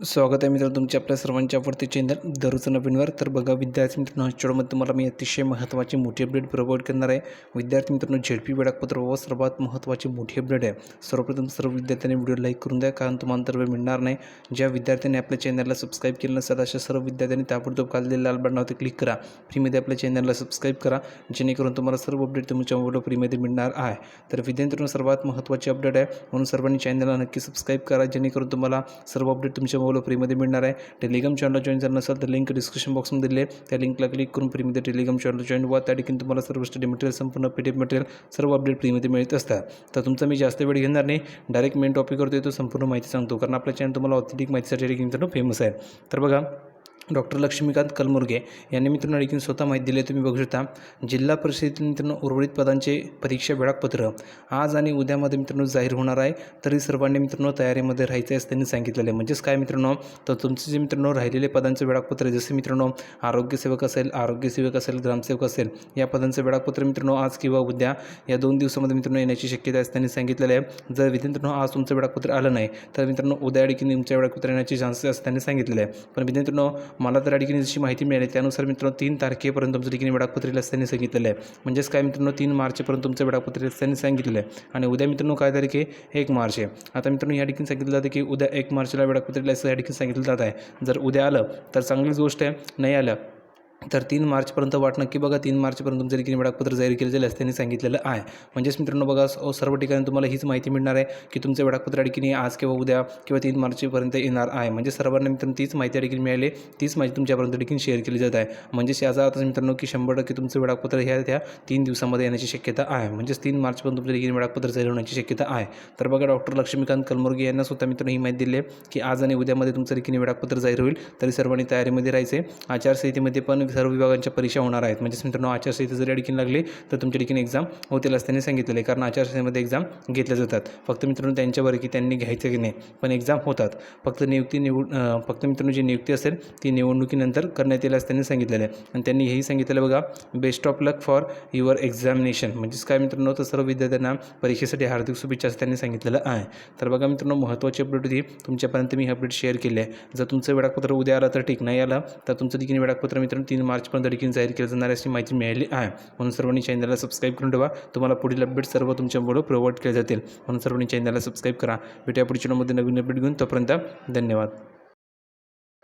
स्वागत आहे मित्र तुमच्या आपल्या सर्वांच्या आवडते चॅनल दररोज नवीनवर. तर बघा विद्यार्थी मित्रांनो आजच्यामध्ये तुम्हाला मी अतिशय महत्त्वाची मोठी अपडेट प्रोव्हाइड करणार आहे. विद्यार्थी मित्रांनो झेडपी वेळापत्र व सर्वात महत्त्वाची मोठी अपडेट आहे. सर्वप्रथम सर्व विद्यार्थ्यांनी व्हिडिओ लाईक करून द्या कारण तुम्हाला तर वेळ मिळणार नाही. ज्या विद्यार्थ्यांनी आपल्या चॅनलला सबस्क्राईब केलं नसतात अशा सर्व विद्यार्थ्यांनी ताबडतोब खाल्लेल्या लाल बटनावरती क्लिक करा. फ्रीमध्ये आपल्या चॅनलला सबस्क्राईब करा जेणेकरून तुम्हाला सर्व अपडेट तुमच्या मोबाईल फ्रीमध्ये मिळणार आहे. तर विद्यार्थ्यांनो सर्वात महत्त्वाची अपडेट आहे. म्हणून सर्वांनी चॅनलला नक्की सबस्क्राईब करा जेणेकरून तुम्हाला सर्व अपडेट तुमच्या मोबाईल फ्रीमध्ये मिळणार आहे. टेलिग्राम चॅनल जॉईन जर नसेल तर लिंक डिस्क्रिप्शन बॉक्समध्ये दिले आहे. त्या लिंकला क्लिक करून फ्रीमध्ये टेलिग्राम चॅनल जॉईन व्हा. त्या ठिकाणी तुम्हाला सर्व स्टडी मटेरियल संपूर्ण पी डी मटेरियल सर्व अपडेट फ्रीमध्ये मिळत असतात. तर तुमचा मी जास्त वेळ घेणार नाही. डायरेक्ट मेन टॉपिकवरती येतो. संपूर्ण माहिती सांगतो. कारण आपला चॅनल तुम्हाला ऑथेंटिक माहितीसाठी मित्रांनो फेमस आहे. तर बघा डॉक्टर लक्ष्मीकांत कलमुर्गे यांनी मित्रांनो आणखीन स्वतः माहिती दिली तुम्ही बघू शकता. जिल्हा परिषदेतील मित्रांनो उर्वरित पदांचे परीक्षा वेळापत्र आज आणि उद्यामध्ये मित्रांनो जाहीर होणार आहे. तरी सर्वांनी मित्रांनो तयारीमध्ये राहायचं आहे त्यांनी सांगितलेलं आहे. म्हणजेच काय मित्रांनो? तर तुमचे जे मित्रांनो राहिलेले पदांचं वेळापत्र जसे मित्रांनो आरोग्यसेवक असेल आरोग्यसेवक असेल ग्रामसेवक असेल या पदांचं वेळापत्र मित्रांनो आज किंवा उद्या या दोन दिवसामध्ये मित्रांनो येण्याची शक्यता आहे त्यांनी सांगितलेलं आहे. जर मित्रांनो आज तुमचं वेळापत्र आलं नाही तर मित्रांनो उद्या देखील तुमच्या वेळापत्र येण्याची चान्सेस त्यांनी सांगितलेलं आहे. पण मित्रांनो मला तर या जशी माहिती मिळाली त्यानुसार मित्रांनो तीन तारखेपर्यंत तुमचं ठिकाणी वेळापत्र येईल त्यांनी सांगितलेलं आहे. म्हणजेच काय मित्रांनो तीन मार्चपर्यंत तुमचं वेळापत्र येईल सांगितलेलं आहे. आणि उद्या मित्रांनो काय तारीख आहे? एक मार्च आहे. आता मित्रांनो या ठिकाणी सांगितलं जातं की उद्या एक मार्चला वेळापत्र असं या ठिकाणी सांगितलं जात आहे. जर उद्या आलं तर चांगलीच गोष्ट आहे. नाही आलं तर तीन मार्चपर्यंत वाट नक्की बघा. तीन मार्चपर्यंत तुमचं देखील वेळापत्र जाहीर केलं जाईल असं त्यांनी सांगितलेलं आहे. म्हणजेच मित्रांनो बघा हो, सर्व ठिकाणी तुम्हाला हीच माहिती मिळणार आहे की तुमचं वेळापत्र ठिकाणी आज किंवा उद्या किंवा तीन मार्चपर्यंत येणार आहे. म्हणजे सर्वांना मित्रांनो तीच माहिती देखील मिळाली. तीच माहिती तुमच्यापर्यंत देखील शेअर केली जात आहे. म्हणजेच याचा अर्थ मित्रांनो की शंभर टक्के तुमचं वेळापत्र ह्या त्या तीन दिवसामध्ये येण्याची शक्यता आहे. म्हणजेच तीन मार्चपर्यंत तुमचं देखील वेळापत्र जाहीर होण्याची शक्यता आहे. तर बघा डॉक्टर लक्ष्मीकांत कलमुर्गे यांना स्वतः मित्रांनो ही माहिती दिली की आज आणि उद्यामध्ये तुमचं देखील वेळापत्र जाहीर होईल. तरी सर्वांनी तयारीमध्ये राहायचे आचारसंहितेमध्ये पण सर्व विभागांच्या परीक्षा होणार आहेत. म्हणजेच मित्रांनो आचारसंहिता जरी अडकीन लागली तर तुमच्या ठिकाणी एक्झाम होतील असं त्यांनी सांगितलेलं आहे. कारण आचारसंहितेमध्ये एक्झाम घेतल्या जातात. फक्त मित्रांनो त्यांच्यावर की त्यांनी घ्यायचं की नाही पण एक्झाम होतात. फक्त नियुक्ती निवड फक्त मित्रांनो जी नियुक्ती असेल ती निवडणुकीनंतर करण्यात येईल असं त्यांनी सांगितलेलं आहे. आणि त्यांनी हेही सांगितलेलं बघा best of luck for your examination म्हणजेच काय मित्रांनो तर सर्व विद्यार्थ्यांना परीक्षेसाठी हार्दिक शुभेच्छा असं त्यांनी सांगितलेलं आहे. तर बघा मित्रांनो महत्त्वाची अपडेट होती. तुमच्यापर्यंत मी अपडेट शेअर केली आहे. जर तुमचं वेळापत्र उद्या आलं तर ठीक. नाही आलं तर तुमचं देखील वेळापत्र मित्रांनो तीन मार्चपर्यंत देखील जाहीर केली जाणार अशी माहिती मिळाली आहे. म्हणून सर्वांनी चॅनलला सबस्क्राईब करून ठेवा. तुम्हाला पुढील अपडेट सर्व तुमच्यामुळे प्रोव्हाइड केले जातील. म्हणून सर्वांनी चॅनलला सबस्क्राईब करा. भेटूया पुढच्या मध्ये नवीन अपडेट घेऊन. तोपर्यंत धन्यवाद.